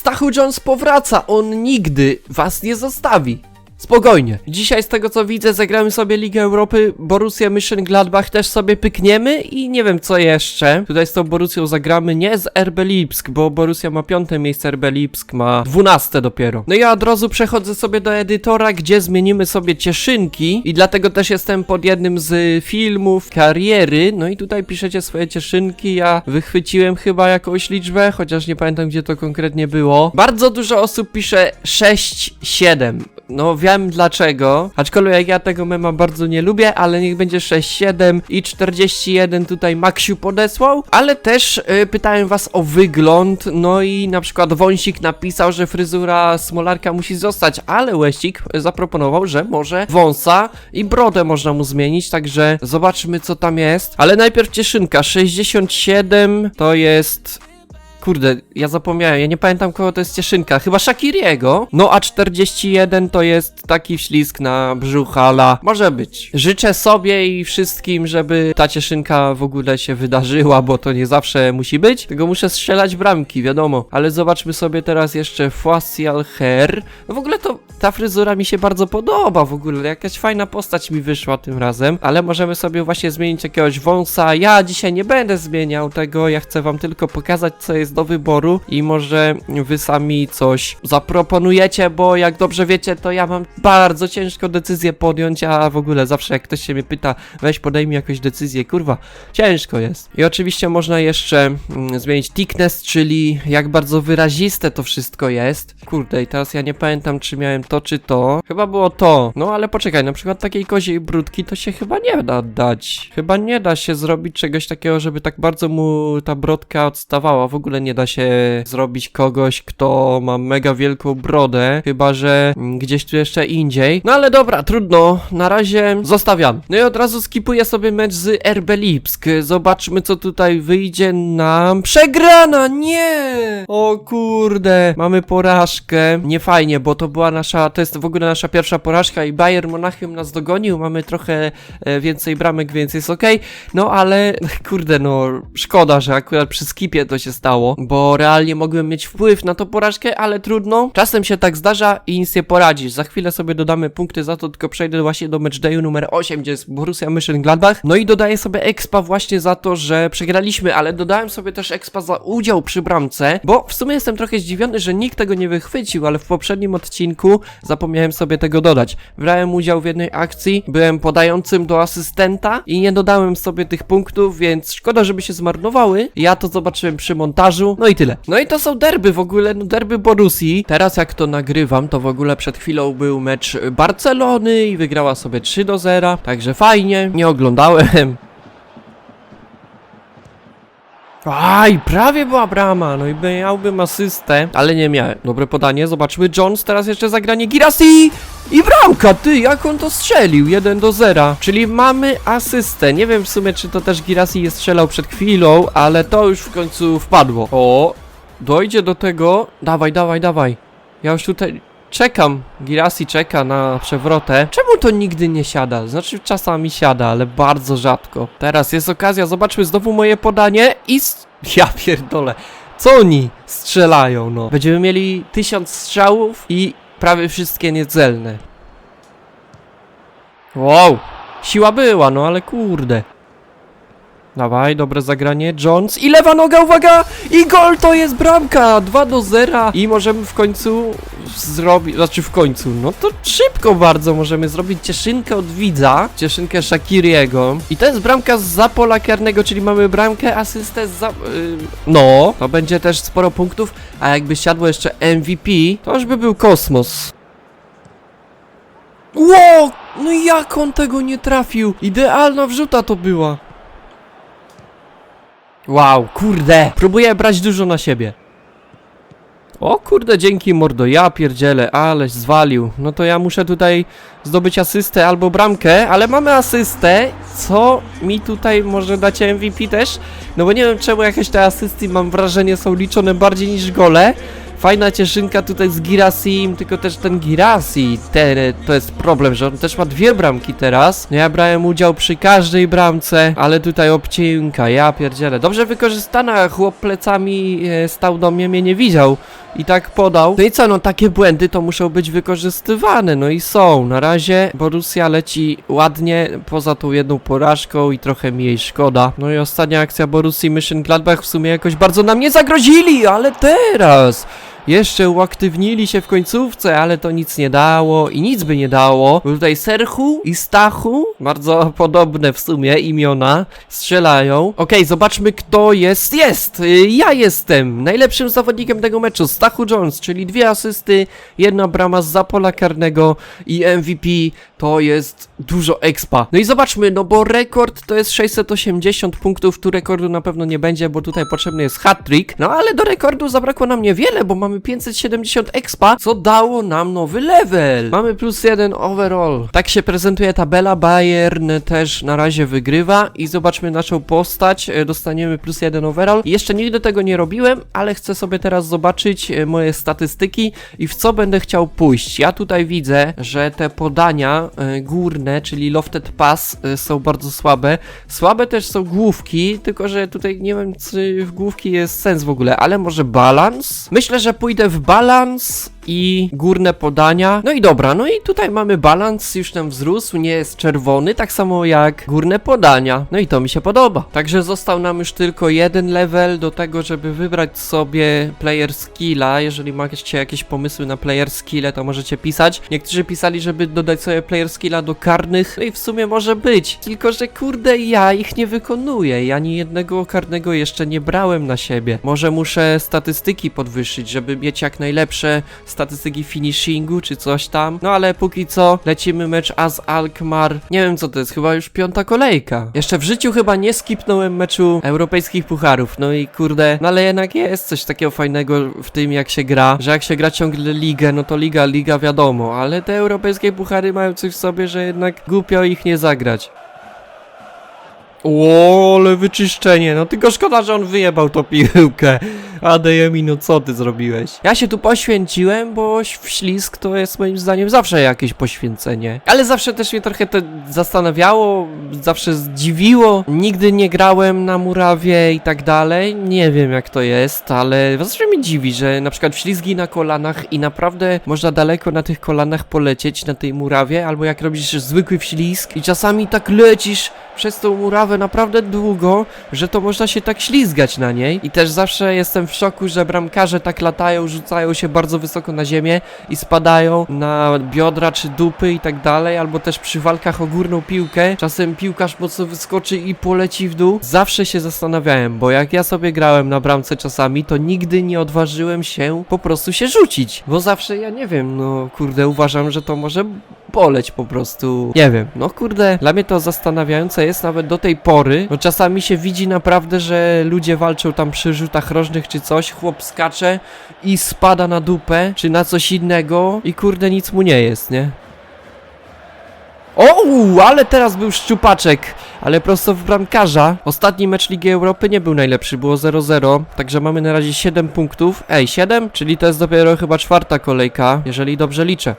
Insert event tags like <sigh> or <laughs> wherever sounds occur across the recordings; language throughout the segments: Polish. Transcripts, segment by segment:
Stachu Jones powraca, on nigdy was nie zostawi. Spokojnie. Dzisiaj z tego co widzę zagramy sobie Ligę Europy, Borussia Mönchengladbach też sobie pykniemy i nie wiem co jeszcze. Tutaj z tą Borussią zagramy nie z RB Lipsk, bo Borussia ma piąte miejsce, RB Lipsk ma dwunaste dopiero. No ja od razu przechodzę sobie do edytora, gdzie zmienimy sobie cieszynki i dlatego też jestem pod jednym z filmów kariery. No i tutaj piszecie swoje cieszynki, ja wychwyciłem chyba jakąś liczbę, chociaż nie pamiętam gdzie to konkretnie było. Bardzo dużo osób pisze 6, 7. No wiem dlaczego, aczkolwiek ja tego mema bardzo nie lubię, ale niech będzie 6, 7 i 41 tutaj Maksiu podesłał, ale też y, pytałem was o wygląd, no i na przykład Wąsik napisał, że fryzura Smolarka musi zostać, ale Łeścik zaproponował, że może wąsa i brodę można mu zmienić, także zobaczmy co tam jest. Ale najpierw cieszynka, 67 to jest Kurde, ja zapomniałem, ja nie pamiętam kogo to jest cieszynka, chyba Shakiriego. No a 41 to jest taki ślisk na brzuchala. Może być. Życzę sobie i wszystkim, żeby ta cieszynka w ogóle się wydarzyła, bo to nie zawsze musi być. Tylko muszę strzelać bramki, wiadomo. Ale zobaczmy sobie teraz jeszcze facial hair. No w ogóle to ta fryzura mi się bardzo podoba w ogóle. Jakaś fajna postać mi wyszła tym razem. Ale możemy sobie właśnie zmienić jakiegoś wąsa. Ja dzisiaj nie będę zmieniał tego, ja chcę wam tylko pokazać co jest do wyboru i może wy sami coś zaproponujecie, bo jak dobrze wiecie, to ja mam bardzo ciężko decyzję podjąć, a w ogóle zawsze jak ktoś się mnie pyta, weź podaj mi jakąś decyzję, kurwa, ciężko jest. I oczywiście można jeszcze mm, zmienić thickness, czyli jak bardzo wyraziste to wszystko jest. Kurde, i teraz ja nie pamiętam, czy miałem to, czy to. Chyba było to. No ale poczekaj, na przykład takiej koziej brudki to się chyba nie da dać. Chyba nie da się zrobić czegoś takiego, żeby tak bardzo mu ta brodka odstawała. W ogóle nie da się zrobić kogoś, kto ma mega wielką brodę, chyba że mm, gdzieś tu jeszcze indziej. No ale dobra, trudno, na razie zostawiam. No i od razu skipuję sobie mecz z RB Lipsk. Zobaczmy, co tutaj wyjdzie nam. Przegrana, nie! O kurde, mamy porażkę. Nie fajnie, bo to była nasza, to jest w ogóle nasza pierwsza porażka i Bayern Monachium nas dogonił. Mamy trochę e, więcej bramek, więc jest ok. No ale, <laughs> kurde, no, szkoda, że akurat przy skipie to się stało, bo realnie mogłem mieć wpływ na tą porażkę, ale trudno. Czasem się tak zdarza i nic nie poradzisz. Za chwilę sobie dodamy punkty za to, tylko przejdę właśnie do matchdayu numer 8, gdzie jest Borussia Mönchengladbach. No i dodaję sobie expa właśnie za to, że przegraliśmy, ale dodałem sobie też expa za udział przy bramce, bo w sumie jestem trochę zdziwiony, że nikt tego nie wychwycił, ale w poprzednim odcinku zapomniałem sobie tego dodać. Brałem udział w jednej akcji, byłem podającym do asystenta i nie dodałem sobie tych punktów, więc szkoda, żeby się zmarnowały. Ja to zobaczyłem przy montażu, no i tyle. No i to są derby w ogóle, no derby Borussii. Teraz jak to nagrywam, to w ogóle przed chwilą był mecz Barcelony i wygrała sobie 3 do 0, także fajnie, nie oglądałem. Aj, prawie była brama, no i miałbym asystę, ale nie miałem. Dobre podanie, zobaczmy, Jones, teraz jeszcze zagranie Girassi i bramka, ty, jak on to strzelił, 1 do 0, czyli mamy asystę, nie wiem w sumie, czy to też Girassi je strzelał przed chwilą, ale to już w końcu wpadło. O, dojdzie do tego, dawaj, dawaj, dawaj, ja już tutaj czekam, Girassi czeka na przewrotę. Czemu to nigdy nie siada? Znaczy czasami siada, ale bardzo rzadko. Teraz jest okazja, zobaczmy znowu moje podanie i... <laughs> Ja pierdolę. Co oni strzelają, no? Będziemy mieli tysiąc strzałów i prawie wszystkie niecelne. Wow! Siła była, no ale kurde. Dawaj, dobre zagranie. Jones i lewa noga, uwaga! I gol to jest bramka! 2 do 0 i możemy w końcu zrobić, znaczy w końcu, no to szybko bardzo możemy zrobić cieszynkę od widza, cieszynkę Shakiriego i to jest bramka z pola karnego, czyli mamy bramkę, asystę za... Yy, no, to będzie też sporo punktów, a jakby siadło jeszcze MVP, to już by był kosmos. Ło! No jak on tego nie trafił? Idealna wrzuta to była. Wow, kurde! Próbuję brać dużo na siebie. O kurde, dzięki mordo, ja pierdzielę, aleś zwalił. No to ja muszę tutaj zdobyć asystę albo bramkę, ale mamy asystę, co mi tutaj może dać MVP też? No bo nie wiem czemu jakieś te asysty mam wrażenie są liczone bardziej niż gole. Fajna cieszynka tutaj z Girasim, tylko też ten Girasi, te, to jest problem, że on też ma dwie bramki teraz. No ja brałem udział przy każdej bramce, ale tutaj obcinka, ja pierdzielę. Dobrze wykorzystana, chłop plecami e, stał do mnie, mnie nie widział. I tak podał. No i co, no takie błędy to muszą być wykorzystywane, no i są. Na razie Borussia leci ładnie, poza tą jedną porażką i trochę mi jej szkoda. No i ostatnia akcja Borussii Mönchengladbach w sumie jakoś bardzo nam nie zagrozili, ale teraz... Jeszcze uaktywnili się w końcówce, ale to nic nie dało i nic by nie dało. Bo tutaj Serchu i Stachu, bardzo podobne w sumie imiona, strzelają. Okej, zobaczmy kto jest. Jest! Y, Ja jestem najlepszym zawodnikiem tego meczu. Stachu Jones, czyli dwie asysty, jedna brama z zapola karnego i MVP to jest dużo expa. No i zobaczmy, no bo rekord to jest 680 punktów, tu rekordu na pewno nie będzie, bo tutaj potrzebny jest hat-trick. No ale do rekordu zabrakło nam niewiele, bo mamy 570 expa, co dało nam nowy level. Mamy plus jeden overall. Tak się prezentuje tabela, Bayern też na razie wygrywa i zobaczmy naszą postać, E, dostaniemy plus jeden overall. Jeszcze nigdy tego nie robiłem, ale chcę sobie teraz zobaczyć e, moje statystyki i w co będę chciał pójść. Ja tutaj widzę, że te podania e, górne, czyli lofted pass są bardzo słabe. Słabe też są główki, tylko że tutaj nie wiem, czy w główki jest sens w ogóle, ale może balans? Myślę, że pójdę w balans i górne podania. No i dobra, no i tutaj mamy balans, już nam wzrósł, nie jest czerwony, tak samo jak górne podania. No i to mi się podoba. Także został nam już tylko jeden level do tego, żeby wybrać sobie player skilla. Jeżeli macie jakieś pomysły na player skille, to możecie pisać. Niektórzy pisali, żeby dodać sobie player skilla do karnych, no i w sumie może być. Tylko, że kurde, ja ich nie wykonuję. Ja ani jednego karnego jeszcze nie brałem na siebie. Może muszę statystyki podwyższyć, żeby mieć jak najlepsze statystyki finishingu czy coś tam. No ale póki co lecimy mecz Az Alkmaar. Nie wiem co to jest, chyba już piąta kolejka. Jeszcze w życiu chyba nie skipnąłem meczu europejskich pucharów. No i kurde, no ale jednak jest coś takiego fajnego w tym jak się gra, że jak się gra ciągle ligę, no to liga, liga wiadomo, ale te europejskie puchary mają coś w sobie, że jednak głupio ich nie zagrać. O, ale wyczyszczenie. No tylko szkoda, że on wyjebał tą piłkę. Adeyemi, no co ty zrobiłeś? Ja się tu poświęciłem, bo ślizg to jest moim zdaniem zawsze jakieś poświęcenie. Ale zawsze też mnie trochę to zastanawiało, zawsze zdziwiło. Nigdy nie grałem na murawie i tak dalej. Nie wiem jak to jest, ale zawsze mnie dziwi, że na przykład ślizgi na kolanach i naprawdę można daleko na tych kolanach polecieć na tej murawie, albo jak robisz zwykły wślizg i czasami tak lecisz przez tą murawę naprawdę długo, że to można się tak ślizgać na niej. I też zawsze jestem w szoku, że bramkarze tak latają, rzucają się bardzo wysoko na ziemię i spadają na biodra czy dupy i tak dalej, albo też przy walkach o górną piłkę. Czasem piłkarz mocno wyskoczy i poleci w dół. Zawsze się zastanawiałem, bo jak ja sobie grałem na bramce czasami, to nigdy nie odważyłem się po prostu się rzucić. Bo zawsze, ja nie wiem, no kurde, uważam, że to może boleć po prostu. Nie wiem, no kurde, dla mnie to zastanawiające jest nawet do tej pory, bo czasami się widzi naprawdę, że ludzie walczą tam przy rzutach rożnych czy coś, chłop skacze i spada na dupę, czy na coś innego i kurde nic mu nie jest, nie? O, ale teraz był szczupaczek, ale prosto w bramkarza. Ostatni mecz Ligi Europy nie był najlepszy, było 0-0, także mamy na razie 7 punktów. Ej, 7? Czyli to jest dopiero chyba czwarta kolejka, jeżeli dobrze liczę.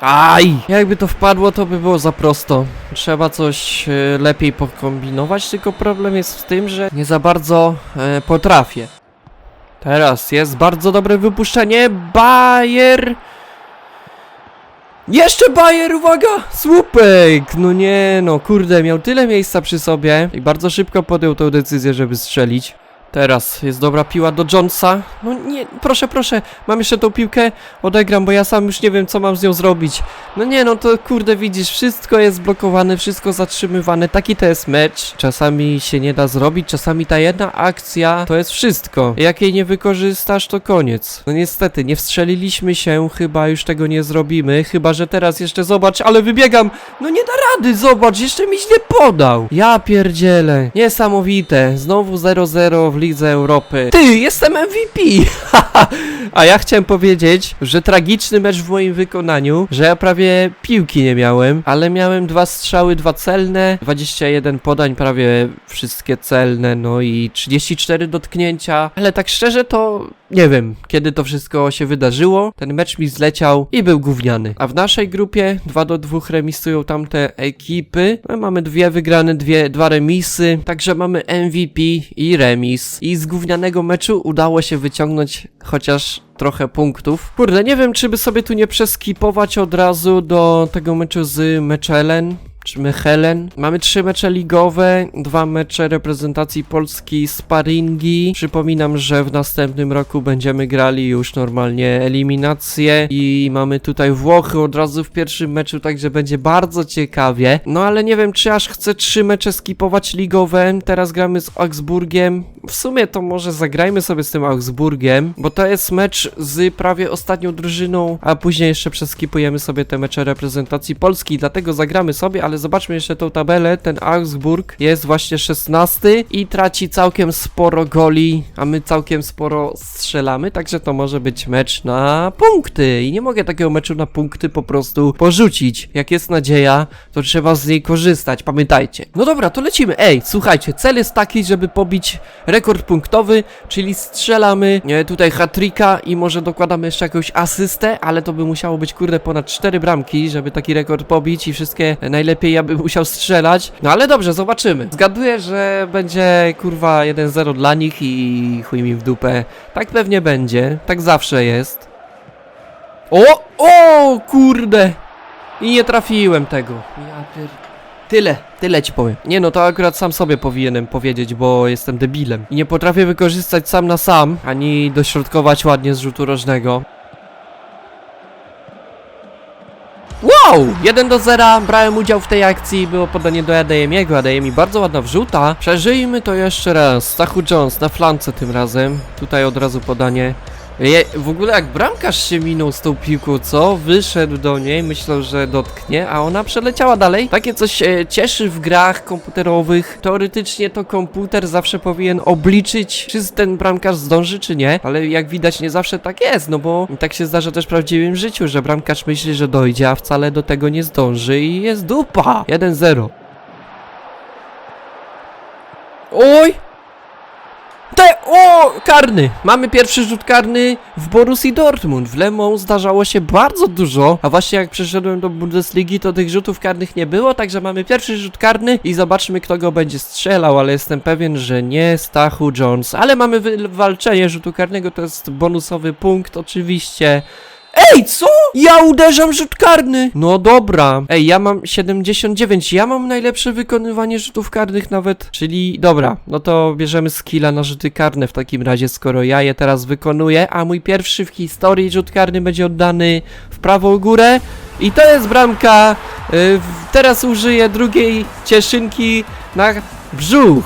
Aj! Jakby to wpadło, to by było za prosto. Trzeba coś e, lepiej pokombinować, tylko problem jest w tym, że nie za bardzo e, potrafię. Teraz jest bardzo dobre wypuszczenie. Bayer! Jeszcze Bayer, uwaga! Słupek! No nie, no kurde, miał tyle miejsca przy sobie i bardzo szybko podjął tę decyzję, żeby strzelić. Teraz jest dobra piła do Jonesa. No nie, proszę, proszę, mam jeszcze tą piłkę, odegram, bo ja sam już nie wiem, co mam z nią zrobić. No nie, no to kurde, widzisz, wszystko jest blokowane, wszystko zatrzymywane, taki to jest mecz. Czasami się nie da zrobić, czasami ta jedna akcja to jest wszystko. Jak jej nie wykorzystasz, to koniec. No niestety, nie wstrzeliliśmy się, chyba już tego nie zrobimy, chyba, że teraz jeszcze zobacz, ale wybiegam. No nie da rady, zobacz, jeszcze mi źle podał. Ja pierdzielę, niesamowite, znowu 0-0 w Lidze Europy. Ty, jestem MVP! <laughs> A ja chciałem powiedzieć, że tragiczny mecz w moim wykonaniu, że ja prawie piłki nie miałem, ale miałem dwa strzały, dwa celne, 21 podań, prawie wszystkie celne, no i 34 dotknięcia, ale tak szczerze to nie wiem, kiedy to wszystko się wydarzyło. Ten mecz mi zleciał i był gówniany. A w naszej grupie 2 do 2 remisują tamte ekipy. No, mamy dwie wygrane, dwie, dwa remisy, także mamy MVP i remis. I z gównianego meczu udało się wyciągnąć chociaż trochę punktów. Kurde, nie wiem, czy by sobie tu nie przeskipować od razu do tego meczu z Mechelen. Czy Mechelen? Mamy trzy mecze ligowe, dwa mecze reprezentacji Polski, sparingi. Przypominam, że w następnym roku będziemy grali już normalnie eliminacje i mamy tutaj Włochy od razu w pierwszym meczu, także będzie bardzo ciekawie. No ale nie wiem, czy aż chcę trzy mecze skipować ligowe. Teraz gramy z Augsburgiem. W sumie to może zagrajmy sobie z tym Augsburgiem, bo to jest mecz z prawie ostatnią drużyną, a później jeszcze przeskipujemy sobie te mecze reprezentacji Polski, dlatego zagramy sobie, ale zobaczmy jeszcze tą tabelę. Ten Augsburg jest właśnie 16 i traci całkiem sporo goli, a my całkiem sporo strzelamy, także to może być mecz na punkty i nie mogę takiego meczu na punkty po prostu porzucić. Jak jest nadzieja, to trzeba z niej korzystać, pamiętajcie. No dobra, to lecimy. Ej, słuchajcie, cel jest taki, żeby pobić rekord punktowy, czyli strzelamy e, tutaj hatrika i może dokładamy jeszcze jakąś asystę, ale to by musiało być kurde ponad 4 bramki, żeby taki rekord pobić i wszystkie e, najlepiej ja bym musiał strzelać. No ale dobrze, zobaczymy. Zgaduję, że będzie kurwa 1-0 dla nich i chuj mi w dupę. Tak pewnie będzie, tak zawsze jest. O! O! Kurde! I nie trafiłem tego. Ja pier... Tyle, tyle ci powiem. Nie no, to akurat sam sobie powinienem powiedzieć, bo jestem debilem. I nie potrafię wykorzystać sam na sam, ani dośrodkować ładnie z rzutu rożnego. Wow! 1 do 0, brałem udział w tej akcji, było podanie do Adeyemiego, Adeyemi bardzo ładna wrzuta. Przeżyjmy to jeszcze raz. Stachu Jones na flance tym razem. Tutaj od razu podanie. Je, w ogóle jak bramkarz się minął z tą piłką, co? Wyszedł do niej, myślał, że dotknie, a ona przeleciała dalej. Takie coś e, cieszy w grach komputerowych. Teoretycznie to komputer zawsze powinien obliczyć, czy ten bramkarz zdąży, czy nie. Ale jak widać, nie zawsze tak jest, no bo tak się zdarza też w prawdziwym życiu, że bramkarz myśli, że dojdzie, a wcale do tego nie zdąży i jest dupa. 1-0. Oj! Te, o, karny! Mamy pierwszy rzut karny w Borussii Dortmund. W Le Mans zdarzało się bardzo dużo, a właśnie jak przeszedłem do Bundesligi, to tych rzutów karnych nie było, także mamy pierwszy rzut karny i zobaczmy, kto go będzie strzelał, ale jestem pewien, że nie Stachu Jones. Ale mamy wywalczenie rzutu karnego, to jest bonusowy punkt, oczywiście. Ej, co? Ja uderzam rzut karny! No dobra. Ej, ja mam 79, ja mam najlepsze wykonywanie rzutów karnych nawet, czyli dobra, no to bierzemy skilla na rzuty karne w takim razie, skoro ja je teraz wykonuję, a mój pierwszy w historii rzut karny będzie oddany w prawą górę i to jest bramka. Yy, teraz użyję drugiej cieszynki na brzuch.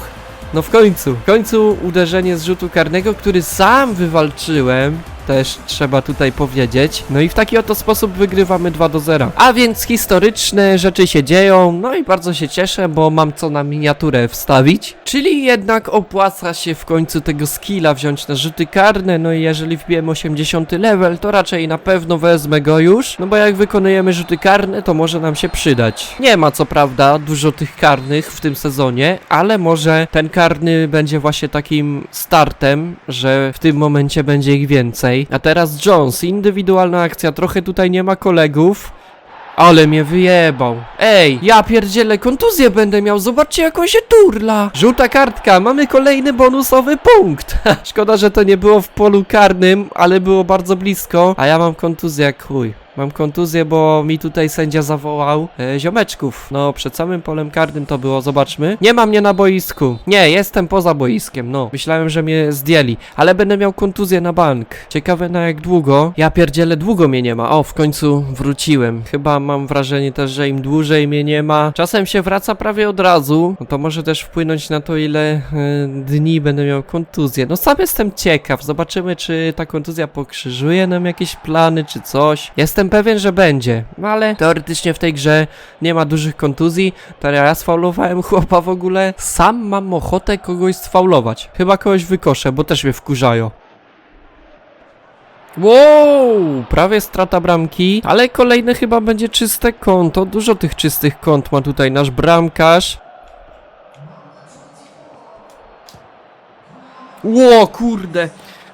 No w końcu, w końcu uderzenie z rzutu karnego, który sam wywalczyłem. Też trzeba tutaj powiedzieć. No i w taki oto sposób wygrywamy 2 do 0. A więc historyczne rzeczy się dzieją. No i bardzo się cieszę, bo mam co na miniaturę wstawić. Czyli jednak opłaca się w końcu tego skilla wziąć na rzuty karne. No i jeżeli wbiłem 80 level, to raczej na pewno wezmę go już. No bo jak wykonujemy rzuty karne, to może nam się przydać. Nie ma co prawda dużo tych karnych w tym sezonie, ale może ten karny będzie właśnie takim startem, że w tym momencie będzie ich więcej. A teraz Jones, indywidualna akcja, trochę tutaj nie ma kolegów. Ale mnie wyjebał. Ej, ja pierdzielę, kontuzję będę miał, zobaczcie jak on się turla. Żółta kartka, mamy kolejny bonusowy punkt. <laughs> Szkoda, że to nie było w polu karnym, ale było bardzo blisko. A ja mam kontuzję jak chuj. Mam kontuzję, bo mi tutaj sędzia zawołał e, ziomeczków. No, przed samym polem karnym to było, zobaczmy. Nie ma mnie na boisku. Nie, jestem poza boiskiem, no. Myślałem, że mnie zdjęli, ale będę miał kontuzję na bank. Ciekawe na jak długo. Ja pierdzielę, długo mnie nie ma. O, w końcu wróciłem. Chyba mam wrażenie też, że im dłużej mnie nie ma, czasem się wraca prawie od razu. No to może też wpłynąć na to, ile e, dni będę miał kontuzję. No sam jestem ciekaw. Zobaczymy, czy ta kontuzja pokrzyżuje nam jakieś plany, czy coś. Jestem pewien, że będzie. No ale teoretycznie w tej grze nie ma dużych kontuzji. Teraz ja <laughs> chłopa w ogóle. Sam mam ochotę kogoś sfaulować. Chyba kogoś wykoszę, bo też mnie wkurzają. Wow, prawie strata bramki, ale kolejne chyba będzie czyste konto. Dużo tych czystych kont ma tutaj nasz bramkarz. Ło, kurde.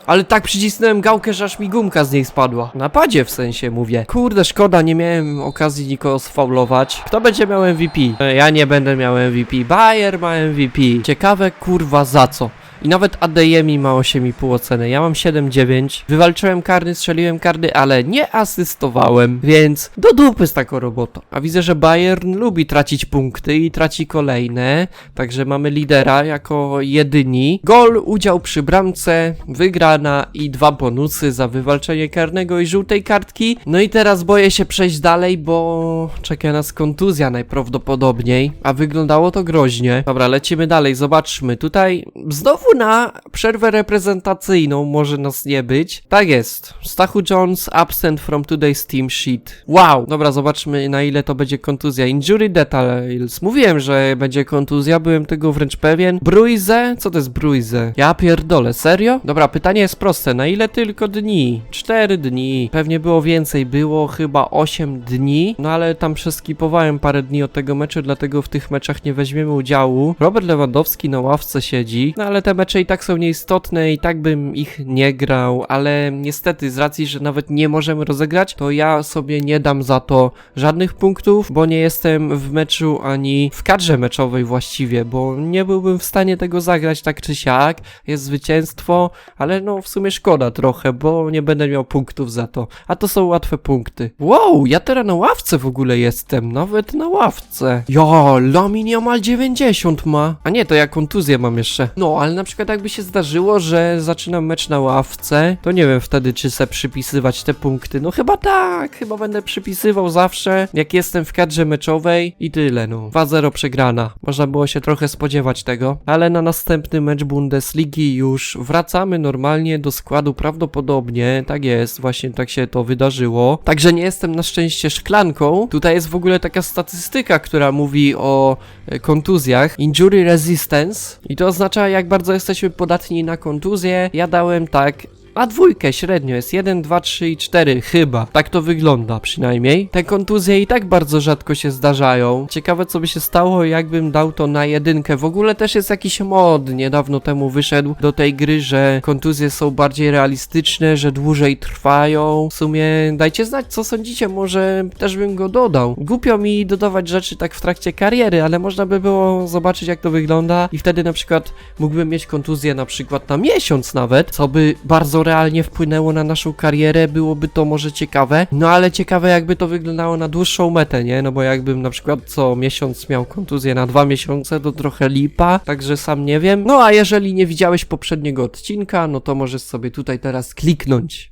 Ale tak przycisnąłem gałkę, że aż mi gumka z niej spadła. Na padzie w sensie mówię. Kurde, szkoda, nie miałem okazji nikogo sfaulować. Kto będzie miał MVP? E, Ja nie będę miał MVP. Bayer ma MVP. Ciekawe kurwa za co. I nawet Adeyemi ma 8,5 oceny. Ja mam 7,9. Wywalczyłem karny, strzeliłem karny, ale nie asystowałem, więc do dupy z taką robotą. A widzę, że Bayern lubi tracić punkty i traci kolejne, także mamy lidera jako jedyni. Gol, udział przy bramce, wygrana i dwa bonusy za wywalczenie karnego i żółtej kartki. No i teraz boję się przejść dalej, bo czeka nas kontuzja najprawdopodobniej, a wyglądało to groźnie. Dobra, lecimy dalej, zobaczmy. Tutaj znowu na przerwę reprezentacyjną może nas nie być. Tak jest. Stachu Jones absent from today's team sheet. Wow! Dobra, zobaczmy na ile to będzie kontuzja. Injury details. Mówiłem, że będzie kontuzja, byłem tego wręcz pewien. Bruize? Co to jest bruize? Ja pierdolę, serio? Dobra, pytanie jest proste. Na ile tylko dni? Cztery dni. Pewnie było więcej, było chyba 8 dni. No ale tam przeskipowałem parę dni od tego meczu, dlatego w tych meczach nie weźmiemy udziału. Robert Lewandowski na ławce siedzi. No ale te mecze i tak są nieistotne i tak bym ich nie grał, ale niestety z racji, że nawet nie możemy rozegrać, to ja sobie nie dam za to żadnych punktów, bo nie jestem w meczu ani w kadrze meczowej właściwie, bo nie byłbym w stanie tego zagrać tak czy siak. Jest zwycięstwo, ale no w sumie szkoda trochę, bo nie będę miał punktów za to. A to są łatwe punkty. Wow, ja teraz na ławce w ogóle jestem, nawet na ławce. Jo, Lamin niemal 90 ma. A nie, to ja kontuzję mam jeszcze. No, ale na przykład jakby się zdarzyło, że zaczynam mecz na ławce, to nie wiem wtedy, czy se przypisywać te punkty. No chyba tak, chyba będę przypisywał zawsze, jak jestem w kadrze meczowej i tyle, no. 2-0 przegrana. Można było się trochę spodziewać tego, ale na następny mecz Bundesligi już wracamy normalnie do składu prawdopodobnie. Tak jest, właśnie tak się to wydarzyło. Także nie jestem na szczęście szklanką. Tutaj jest w ogóle taka statystyka, która mówi o e, kontuzjach. Injury resistance. I to oznacza, jak bardzo jesteśmy podatni na kontuzję. Ja dałem tak a dwójkę średnio jest 1, 2, 3 i 4 chyba. Tak to wygląda przynajmniej. Te kontuzje i tak bardzo rzadko się zdarzają. Ciekawe co by się stało jakbym dał to na jedynkę. W ogóle też jest jakiś mod niedawno temu wyszedł do tej gry, że kontuzje są bardziej realistyczne, że dłużej trwają. W sumie dajcie znać co sądzicie, może też bym go dodał. Głupio mi dodawać rzeczy tak w trakcie kariery, ale można by było zobaczyć jak to wygląda i wtedy na przykład mógłbym mieć kontuzję na przykład na miesiąc nawet, co by bardzo realnie wpłynęło na naszą karierę, byłoby to może ciekawe. No ale ciekawe jakby to wyglądało na dłuższą metę, nie? No bo jakbym na przykład co miesiąc miał kontuzję na dwa miesiące, to trochę lipa, także sam nie wiem. No a jeżeli nie widziałeś poprzedniego odcinka, no to możesz sobie tutaj teraz kliknąć.